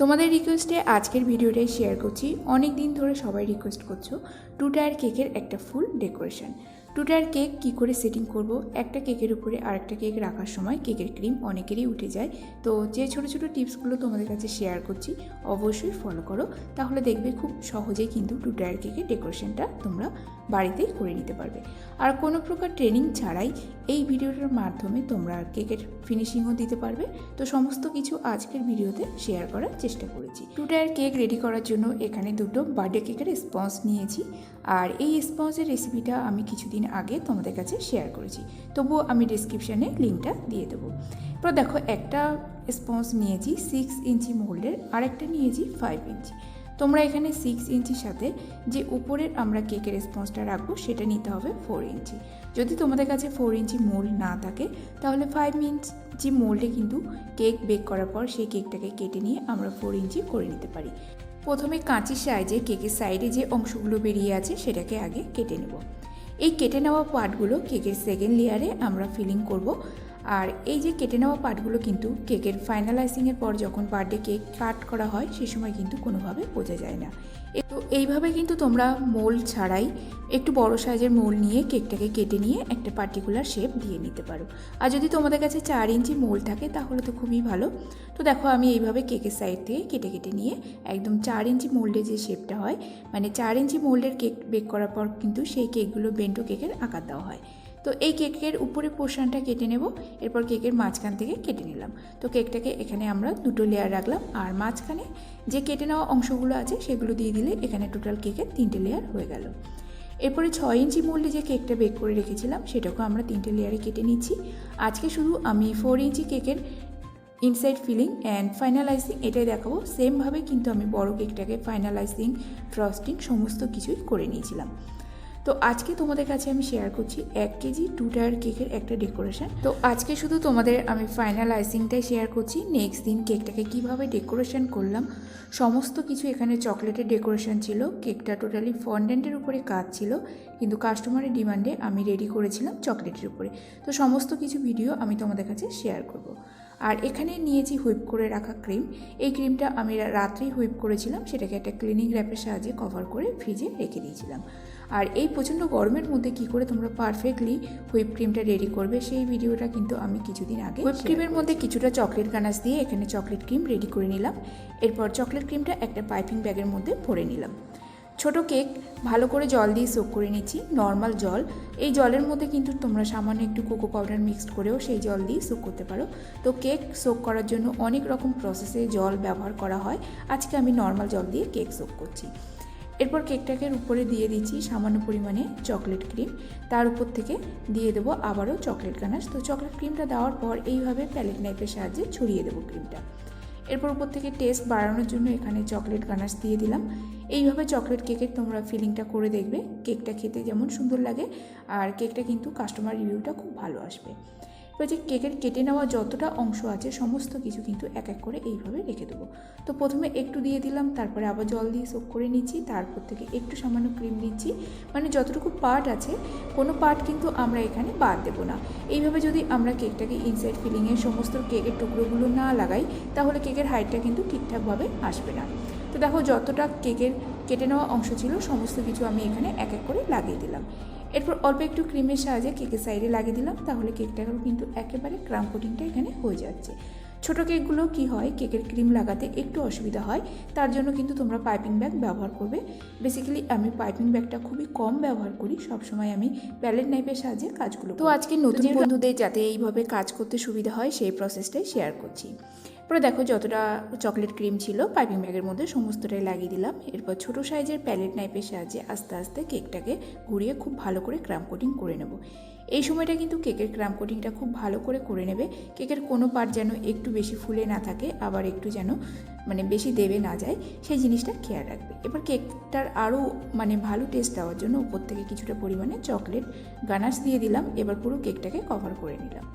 তোমাদের রিকোয়েস্টে আজকের ভিডিওটাই শেয়ার করছি। অনেক দিন ধরে সবাই রিকোয়েস্ট করছ টু টায়ার কেকের একটা full decoration two tier cake কী করে সেটিং করব? একটা কেকের উপরে আরেকটা কেক রাখার সময় কেকের ক্রিম অনেকেরই উঠে যায়। তো যে ছোটো ছোটো টিপসগুলো তোমাদের কাছে শেয়ার করছি, অবশ্যই ফলো করো। তাহলে দেখবে খুব সহজেই কিন্তু টু টায়ার কেকের ডেকোরেশনটা তোমরা বাড়িতেই করে নিতে পারবে। আর কোনো প্রকার ট্রেনিং ছাড়াই এই ভিডিওটার মাধ্যমে তোমরা কেকের ফিনিশিংও দিতে পারবে। তো সমস্ত কিছু আজকের ভিডিওতে শেয়ার করার চেষ্টা করেছি। টু টায়ার কেক রেডি করার জন্য এখানে দুটো বার্থডে কেকের স্পঞ্জ নিয়েছি। আর এই স্পঞ্জের রেসিপিটা আমি কিছুদিন আগে তোমাদের কাছে শেয়ার করেছি। তবুও আমি ডিসক্রিপশানে লিঙ্কটা দিয়ে দেবো। এবার দেখো, একটা স্পঞ্জ নিয়েছি সিক্স ইঞ্চি মোল্ডের আরেকটা নিয়েছি ফাইভ ইঞ্চি তোমরা এখানে সিক্স ইঞ্চির সাথে যে উপরের আমরা কেকের স্পঞ্জটা রাখব, সেটা নিতে হবে ফোর ইঞ্চি। যদি তোমাদের কাছে ফোর ইঞ্চি মোল্ড না থাকে, তাহলে ফাইভ ইঞ্চি মোল্ডে কিন্তু কেক বেক করার পর সেই কেকটাকে কেটে নিয়ে আমরা ফোর ইঞ্চি করে নিতে পারি। প্রথমে কাঁচির সাহায্যে কেকের সাইডে যে অংশগুলো বেরিয়ে আছে, সেটাকে আগে কেটে নেব। এই কেটে নেওয়া পার্টগুলো কেকের সেকেন্ড লেয়ারে আমরা ফিলিং করব। আর এই যে কেটে নেওয়া পার্টগুলো কিন্তু কেকের ফাইনালাইজিংয়ের পর যখন বার্থডে কেক কাট করা হয়, সে সময় কিন্তু কোনোভাবে বোঝা যায় না। তো এইভাবে কিন্তু তোমরা মোল ছাড়াই একটু বড় সাইজের মোল নিয়ে কেকটাকে কেটে নিয়ে একটা পার্টিকুলার শেপ দিয়ে নিতে পারো। আর যদি তোমাদের কাছে চার ইঞ্চি মোল থাকে, তাহলে তো খুবই ভালো। তো দেখো, আমি এইভাবে কেকের সাইড থেকে কেটে কেটে নিয়ে একদম চার ইঞ্চি মোল্ডে যে শেপটা হয় মানে চার ইঞ্চি মোল্ডের কেক বেক করার পর কিন্তু সেই কেকগুলো বেন্টো কেকের আকার দেওয়া হয়। তো এই কেকের উপরে পোর্শনটা কেটে নেব, এরপর কেকের মাঝখান থেকে কেটে নিলাম। তো কেকটাকে এখানে আমরা দুটো লেয়ার রাখলাম, আর মাঝখানে যে কেটে নেওয়া অংশগুলো আছে সেগুলো দিয়ে দিলে এখানে টোটাল কেকের তিনটে লেয়ার হয়ে গেল। এরপরে ছয় ইঞ্চি মূল্যে যে কেকটা বেক করে রেখেছিলাম, সেটাকেও আমরা তিনটে লেয়ারে কেটে নিচ্ছি। আজকে শুধু আমি ফোর ইঞ্চি কেকের ইনসাইড ফিলিং অ্যান্ড ফাইনালাইজিং এটাই দেখাবো। সেমভাবে কিন্তু আমি বড় কেকটাকে ফাইনালাইজিং ফ্রস্টিং সমস্ত কিছুই করে নিয়েছিলাম। তো আজকে তোমাদের কাছে আমি শেয়ার করছি এক কেজি টু টায়ার কেকের একটা ডেকোরেশন তো আজকে শুধু তোমাদের আমি ফাইনাল আইসিংটাই শেয়ার করছি। নেক্সট দিন কেকটাকে কীভাবে ডেকোরেশন করলাম, সমস্ত কিছু এখানে চকলেটের ডেকোরেশন ছিল। কেকটা টোটালি ফন্ডেন্টের উপরে কাজ ছিল, কিন্তু কাস্টমারের ডিমান্ডে আমি রেডি করেছিলাম চকলেটের উপরে। তো সমস্ত কিছু ভিডিও আমি তোমাদের কাছে শেয়ার করব। আর এখানে নিয়েছি হুইপ করে রাখা ক্রিম এই ক্রিমটা আমি রাত্রেই হুইপ করেছিলাম, সেটাকে একটা ক্লিনিং র্যাপের সাহায্যে কভার করে ফ্রিজে রেখে দিয়েছিলাম। আর এই প্রচণ্ড গরমের মধ্যে কি করে তোমরা পারফেক্টলি হুইপ ক্রিমটা রেডি করবে সেই ভিডিওটা কিন্তু আমি কিছুদিন আগে হুইপ ক্রিমের মধ্যে কিছুটা চকলেট গানাস দিয়ে এখানে চকলেট ক্রিম রেডি করে নিলাম। এরপর চকলেট ক্রিমটা একটা পাইপিং ব্যাগের মধ্যে ভরে নিলাম। ছোট কেক ভালো করে জল দিয়ে সোক করে নিচ্ছি নর্মাল জল। এই জলের মধ্যে কিন্তু তোমরা সামান্য একটু কোকো পাউডার মিক্সড করেও সেই জল দিয়ে সোক করতে পারো। তো কেক সোক করার জন্য অনেক রকম প্রসেসে জল ব্যবহার করা হয়। আজকে আমি নর্মাল জল দিয়ে কেক সোক করছি। এরপর কেকটাকে উপরে দিয়ে দিচ্ছি সামান্য পরিমাণে চকলেট ক্রিম। তার উপর থেকে দিয়ে দেবো আবারও চকলেট গানাশ। তো চকলেট ক্রিমটা দেওয়ার পর এইভাবে প্যালেট নাইফের সাহায্যে ছড়িয়ে দেবো ক্রিমটা। এরপর উপর থেকে টেস্ট বাড়ানোর জন্য এখানে চকলেট গানাশ দিয়ে দিলাম। এইভাবে চকলেট কেকের তোমরা ফিলিংটা করে দেখবে। কেকটা খেতে যেমন সুন্দর লাগে আর কেকটা কিন্তু কাস্টমার রিভিউটা খুব ভালো আসবে। এবার যে কেকের কেটে নেওয়া যতটা অংশ আছে, সমস্ত কিছু কিন্তু এক এক করে এইভাবে রেখে দেবো। তো প্রথমে একটু দিয়ে দিলাম, তারপরে আবার জল দিয়ে সোক করে নিচ্ছি, তারপর থেকে একটু সামান্য ক্রিম দিচ্ছি মানে যতটুকু পার্ট আছে, কোনো পার্ট কিন্তু আমরা এখানে বাদ দেবো না। এইভাবে যদি আমরা কেকটাকে ইনসাইড ফিলিংয়ে সমস্ত কেকের টুকরোগুলো না লাগাই, তাহলে কেকের হাইটটা কিন্তু ঠিকঠাকভাবে আসবে না। তো দেখো যতটা কেকের কেটে নেওয়া অংশ ছিল সমস্ত কিছু আমি এখানে এক এক করে লাগিয়ে দিলাম। এরপর অল্প একটু ক্রিমের সাহায্যে কেকের সাইডে লাগিয়ে দিলাম তাহলে কেকটাও কিন্তু একেবারে ক্রাম কোটিংটা এখানে হয়ে যাচ্ছে। ছোটো কেকগুলো কি হয় কেকের ক্রিম লাগাতে একটু অসুবিধা হয় তার জন্য কিন্তু তোমরা পাইপিং ব্যাগ ব্যবহার করবে। বেসিক্যালি আমি পাইপিং ব্যাগটা খুবই কম ব্যবহার করি সবসময় আমি প্যালেট নাইফের সাহায্যে কাজগুলো তো আজকে নতুন বন্ধুদের যাতে এইভাবে কাজ করতে সুবিধা হয় সেই প্রসেসটাই শেয়ার করছি। পরে দেখো যতটা চকলেট ক্রিম ছিল পাইপিং ব্যাগের মধ্যে সমস্তটাই লাগিয়ে দিলাম। এরপর ছোটো সাইজের প্যালেট নাইপের সাহায্যে আস্তে আস্তে কেকটাকে ঘুরিয়ে খুব ভালো করে ক্রাম কোটিং করে নেব। এই সময়টা কিন্তু কেকের ক্রাম কোটিংটা খুব ভালো করে করে নেবে। কেকের কোনো পার্ট যেন একটু বেশি ফুলে না থাকে, আবার একটু যেন মানে বেশি দেবে না যায়, সেই জিনিসটা খেয়াল রাখবে। এবার কেকটার আরও মানে ভালো টেস্ট দেওয়ার জন্য উপর থেকে কিছুটা পরিমাণে চকলেট গানাশ দিয়ে দিলাম। এবার পুরো কেকটাকে কভার করে নিলাম।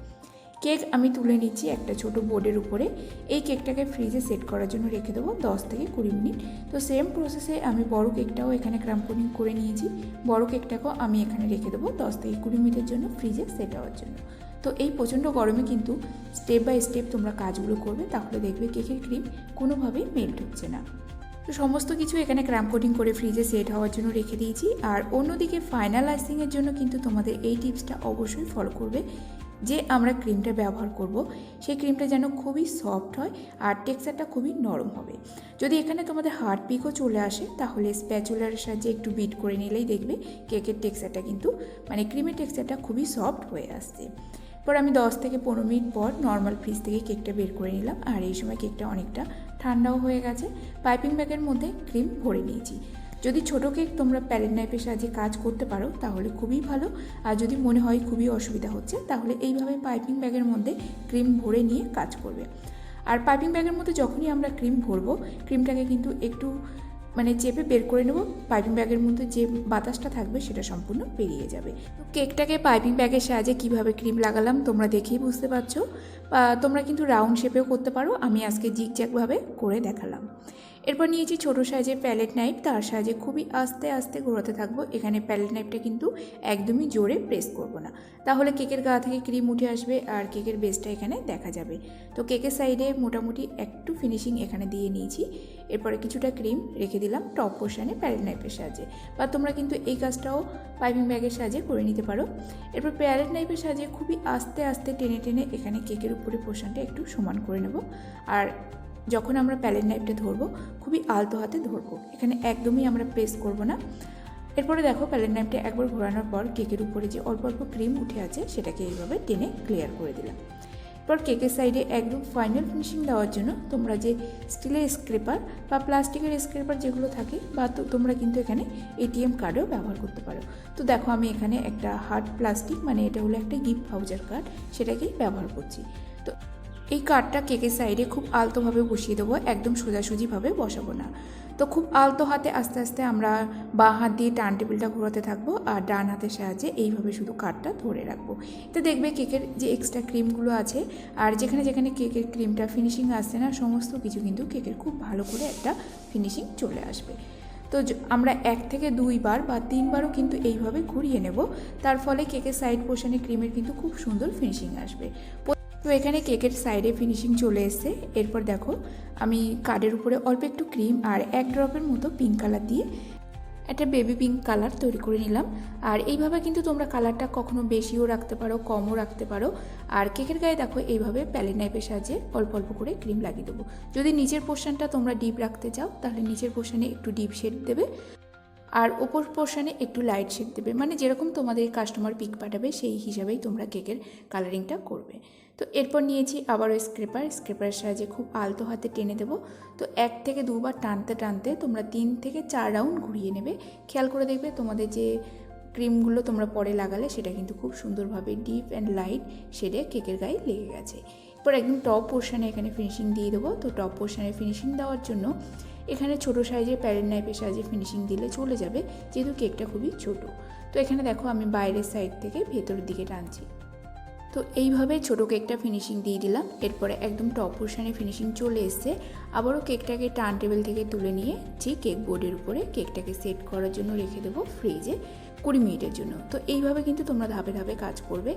কেক আমি তুলে নিচ্ছি একটা ছোট বোর্ডের উপরে। এই কেকটাকে ফ্রিজে সেট করার জন্য রেখে দেবো দশ থেকে কুড়ি মিনিট। তো সেম প্রসেসে আমি বড় কেকটাও এখানে ক্রাম্পনিং করে নিয়েছি। বড় কেকটাকেও আমি এখানে রেখে দেবো দশ থেকে কুড়ি মিনিটের জন্য ফ্রিজে সেট হওয়ার জন্য। তো এই প্রচণ্ড গরমে কিন্তু স্টেপ বাই স্টেপ তোমরা কাজগুলো করবে, তাহলে দেখবে কেকের ক্রিম কোনোভাবেই মেল্ট হচ্ছে না। তো সমস্ত কিছু এখানে ক্র্যাম কোটিং করে ফ্রিজে সেট হওয়ার জন্য রেখে দিয়েছি। আর অন্যদিকে ফাইনাল আইসিংয়ের জন্য কিন্তু তোমাদের এই টিপসটা অবশ্যই ফলো করবে। যে আমরা ক্রিমটা ব্যবহার করব, সেই ক্রিমটা যেন খুবই সফট হয় আর টেক্সচারটা খুবই নরম হবে। যদি এখানে তোমাদের হার্ড পিকও চলে আসে, তাহলে স্প্যাচুলার সাহায্যে একটু বিট করে নিলেই দেখবে কেকের টেক্সচারটা কিন্তু মানে ক্রিমের টেক্সচারটা খুবই সফট হয়ে আসছে। পর আমি দশ থেকে পনেরো মিনিট পর নর্মাল ফ্রিজ থেকে কেকটা বের করে নিলাম আর এই সময় কেকটা অনেকটা ঠান্ডাও হয়ে গেছে। পাইপিং ব্যাগের মধ্যে ক্রিম ভরে নিয়েছি। যদি ছোটো কেক তোমরা প্যালেট নাইফের সাহায্যে কাজ করতে পারো, তাহলে খুবই ভালো। আর যদি মনে হয় খুবই অসুবিধা হচ্ছে, তাহলে এইভাবে পাইপিং ব্যাগের মধ্যে ক্রিম ভরে নিয়ে কাজ করবে। আর পাইপিং ব্যাগের মধ্যে যখনই আমরা ক্রিম ভরবো, ক্রিমটাকে কিন্তু একটু মানে চেপে বের করে নেব। পাইপিং ব্যাগের মধ্যে যে বাতাসটা থাকবে, সেটা সম্পূর্ণ বেরিয়ে যাবে। তো কেকটাকে পাইপিং ব্যাগের সাহায্যে কীভাবে ক্রিম লাগালাম, তোমরা দেখেই বুঝতে পারছ। তোমরা কিন্তু রাউন্ড শেপেও করতে পারো। আমি আজকে জিগজ্যাগভাবে করে দেখালাম। এরপর নিয়েছি ছোটো সাইজের প্যালেট নাইফ, তার সাহায্যে খুবই আস্তে আস্তে ঘোরাতে থাকব। এখানে প্যালেট নাইফটা কিন্তু একদমই জোরে প্রেস করব না। তাহলে কেকের গা থেকে ক্রিম উঠে আসবে আর কেকের বেসটা এখানে দেখা যাবে। তো কেকের সাইডে মোটামুটি একটু ফিনিশিং এখানে দিয়ে নিয়েছি। এরপরে কিছুটা ক্রিম রেখে দিলাম টপ পোর্শানে প্যালেট নাইফের সাহায্যে। বা তোমরা কিন্তু এই কাজটাও পাইপিং ব্যাগের সাহায্যে করে নিতে পারো। এরপর প্যালেট নাইফের সাহায্যে খুবই আস্তে আস্তে টেনে টেনে এখানে কেকের উপরে পোর্শনটা একটু সমান করে নেব। আর যখন আমরা প্যালেট নাইফটা ধরবো, খুবই আলতো হাতে ধরবো। এখানে একদমই আমরা প্রেস করব না। এরপরে দেখো প্যালেট নাইফটা একবার ঘোরানোর পর কেকের উপরে যে অল্প অল্প ক্রিম উঠে আছে, সেটাকে এইভাবে টেনে ক্লিয়ার করে দিলাম। এরপর কেকের সাইডে একদম ফাইনাল ফিনিশিং দেওয়ার জন্য তোমরা যে স্টিলের স্ক্রেপার বা প্লাস্টিকের স্ক্রেপার যেগুলো থাকে, বা তোমরা কিন্তু এখানে এটিএম কার্ডও ব্যবহার করতে পারো। তো দেখো আমি এখানে একটা হার্ড প্লাস্টিক মানে এটা হলো একটা গিফট ভাউচার কার্ড সেটাকেই ব্যবহার করছি। এই কাঠটা কেকের সাইডে খুব আলতোভাবে বসিয়ে দেবো, একদম সোজাসুজিভাবে বসাবো না। তো খুব আলতো হাতে আস্তে আস্তে আমরা বাঁ হাত দিয়ে টার্ন টেবিলটা ঘোরাতে থাকব আর ডান হাতের সাহায্যে এইভাবে শুধু কাঠটা ধরে রাখব। তো দেখবে কেকের যে এক্সট্রা ক্রিমগুলো আছে আর যেখানে যেখানে কেকের ক্রিমটা ফিনিশিং আসছে না, সমস্ত কিছু কিন্তু কেকের খুব ভালো করে একটা ফিনিশিং চলে আসবে। তো আমরা এক থেকে দুইবার বা তিনবারও কিন্তু এইভাবে ঘুরিয়ে নেব। তার ফলে কেকের সাইড পোর্শনে ক্রিমের কিন্তু খুব সুন্দর ফিনিশিং আসবে। তো এখানে কেকের সাইডে ফিনিশিং চলে এসছে। এরপর দেখো, আমি কার্ডের উপরে অল্প একটু ক্রিম আর এক ড্রপের মতো পিঙ্ক কালার দিয়ে একটা বেবি পিঙ্ক কালার তৈরি করে নিলাম। আর এইভাবে কিন্তু তোমরা কালারটা কখনো বেশিও রাখতে পারো, কমও রাখতে পারো। আর কেকের গায়ে দেখো, এইভাবে প্যালেট নাইপের সাহায্যে অল্প অল্প করে ক্রিম লাগিয়ে দেবো। যদি নিচের পোর্শনটা তোমরা ডিপ রাখতে চাও, তাহলে নিচের পোর্শনে একটু ডিপ শেড দেবে। আর ওপর পোর্শনে একটু লাইট শেড দেবে। মানে যেরকম তোমাদের কাস্টমার পিক পাঠাবে, সেই হিসাবেই তোমরা কেকের কালারিংটা করবে। তো এরপর নিয়েছি আবারও স্ক্রেপার স্ক্রেপারের সাহায্যে খুব আলতো হাতে টেনে দেবো। তো এক থেকে দুবার টানতে টানতে তোমরা তিন থেকে চার রাউন্ড ঘুরিয়ে নেবে। খেয়াল করে দেখবে তোমাদের যে ক্রিমগুলো তোমরা পরে লাগালে সেটা কিন্তু খুব সুন্দরভাবে ডিপ অ্যান্ড লাইট শেডে কেকের গায়ে লেগে গেছে। এরপর একদম টপ পোর্শানে এখানে ফিনিশিং দিয়ে দেবো। তো টপ পোর্শানে ফিনিশিং দেওয়ার জন্য এখানে ছোটো সাইজের প্যারেন্ট নাইফের সাহায্যে ফিনিশিং দিলে চলে যাবে, যেহেতু কেকটা খুবই ছোট। তো এখানে দেখো আমি বাইরের সাইড থেকে ভেতরের দিকে টানছি। তো এইভাবে ছোটো কেকটা ফিনিশিং দিয়ে দিলাম। এরপরে একদম টপ পোর্শানে ফিনিশিং চলে এসছে। আবারও কেকটাকে টার্ন টেবিল থেকে তুলে নিয়ে যে কেক বোর্ডের উপরে কেকটাকে সেট করার জন্য রেখে দেবো ফ্রিজে কুড়ি মিনিটের জন্য। তো এইভাবে কিন্তু তোমরা ধাপে ধাপে কাজ করবে।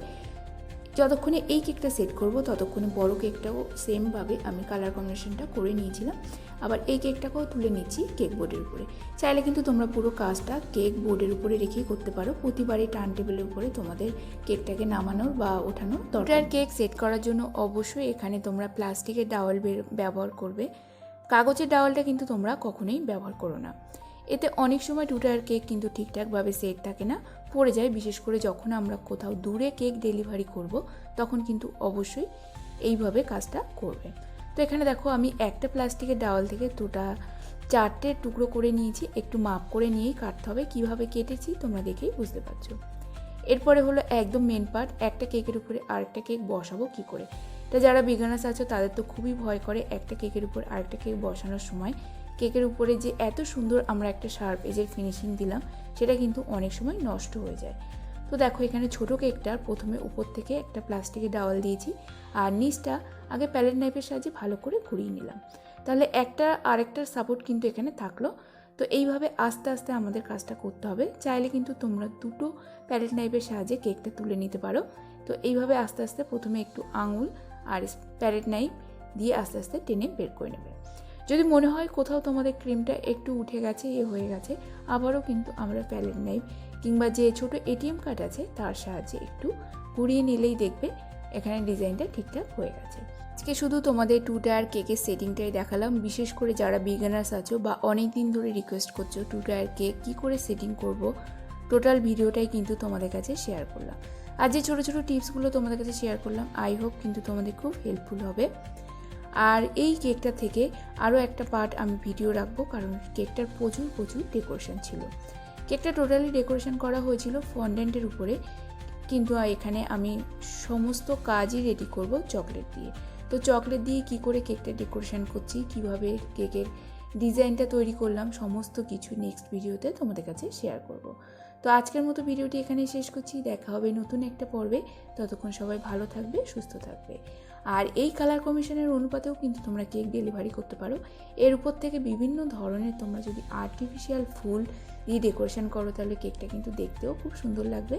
যতক্ষণে এই কেকটা সেট করব, ততক্ষণে বড় কেকটাও সেমভাবে আমি কালার কম্বিনেশনটা করে নিয়েছিলাম। আবার এই কেকটাকেও তুলে নিচ্ছি কেক বোর্ডের উপরে। চাইলে কিন্তু তোমরা পুরো কাজটা কেক বোর্ডের উপরে রেখেই করতে পারো। প্রতিবারই টার্ন টেবিলের উপরে তোমাদের কেকটাকে নামানোর বা ওঠানোর দরকার। কেক সেট করার জন্য অবশ্যই এখানে তোমরা প্লাস্টিকের ডাওয়াল ব্যবহার করবে। কাগজের ডাওয়ালটা কিন্তু তোমরা কখনোই ব্যবহার করো না। এতে অনেক সময় টুটার কেক কিন্তু ঠিকঠাকভাবে সেট থাকে না, পড়ে যায়। বিশেষ করে যখন আমরা কোথাও দূরে কেক ডেলিভারি করব, তখন কিন্তু অবশ্যই এইভাবে কাজটা করবে। তো এখানে দেখো, আমি একটা প্লাস্টিকের ডাওয়াল থেকে দুটা, চারটে টুকরো করে নিয়েছি। একটু মাপ করে নিয়েই কাটতে হবে। কীভাবে কেটেছি তোমরা দেখেই বুঝতে পারছ। এরপরে হলো একদম মেন পার্ট একটা কেকের উপরে আরেকটা কেক বসাবো কি করে? তা যারা বিগানার্স আছো, তাদের তো খুবই ভয় করে একটা কেকের উপর আরেকটা কেক বসানোর সময়। কেকের উপরে যে এত সুন্দর আমরা একটা শার্প এজের ফিনিশিং দিলাম, সেটা কিন্তু অনেক সময় নষ্ট হয়ে যায়। তো দেখো এখানে ছোট কেকটার প্রথমে উপর থেকে একটা প্লাস্টিকের ডাওয়াল দিয়েছি আর নিচটা আগে প্যালেট নাইফের সাহায্যে ভালো করে ঘুরিয়ে নিলাম। তাহলে একটা আরেকটার সাপোর্ট কিন্তু এখানে থাকল। তো এইভাবে আস্তে আস্তে আমাদের কাজটা করতে হবে। চাইলে কিন্তু তোমরা দুটো প্যালেট নাইফের সাহায্যে কেকটা তুলে নিতে পারো। তো এইভাবে আস্তে আস্তে প্রথমে একটু আঙুল আর প্যারেট নাইফ দিয়ে আস্তে আস্তে টেনে বের করে নেবে। যদি মনে হয় কোথাও তোমাদের ক্রিমটা একটু উঠে গেছে, এ হয়ে গেছে, আবারও কিন্তু আমরা প্যালেট নাইফ কিংবা যে ছোট এটিএম কার্ড আছে, তার সাহায্যে একটু ঘুরিয়ে নিলেই দেখবে এখানে ডিজাইনটা ঠিকঠাক হয়ে গেছে। আজকে শুধু তোমাদের টু টায়ার কেকের সেটিংটাই দেখালাম। বিশেষ করে যারা বিগানার্স আছো বা অনেক দিন ধরে রিকোয়েস্ট করছ টু টায়ার কেক কী করে সেটিং করব টোটাল ভিডিওটাই কিন্তু তোমাদের কাছে শেয়ার করলাম। আর যে ছোটো ছোটো টিপসগুলো তোমাদের কাছে শেয়ার করলাম আই হোপ কিন্তু তোমাদের খুব হেল্পফুল হবে। আর এই কেকটা থেকে আরও একটা পার্ট আমি ভিডিও রাখব, কারণ কেকটার প্রচুর প্রচুর ডেকোরেশন ছিল। কেকটা টোটালি ডেকোরেশন করা হয়েছিল ফন্ডেন্টের উপরে, কিন্তু এখানে আমি সমস্ত কাজই রেডি করব চকলেট দিয়ে। তো চকলেট দিয়ে কি করে কেকটা ডেকোরেশন করছি, কীভাবে কেকের ডিজাইনটা তৈরি করলাম, সমস্ত কিছু নেক্সট ভিডিওতে তোমাদের কাছে শেয়ার করব। তো আজকের মতো ভিডিওটি এখানে শেষ করছি, দেখা হবে নতুন একটা পর্বে। ততক্ষণ সবাই ভালো থাকবে, সুস্থ থাকবে। আর এই কালার কমিশনের অনুপাতেও কিন্তু তোমরা কেক ডেলিভারি করতে পারো। এর উপর থেকে বিভিন্ন ধরনের তোমরা যদি আর্টিফিশিয়াল ফুল দিয়ে ডেকোরেশন করো, তাহলে কেকটা কিন্তু দেখতেও খুব সুন্দর লাগবে।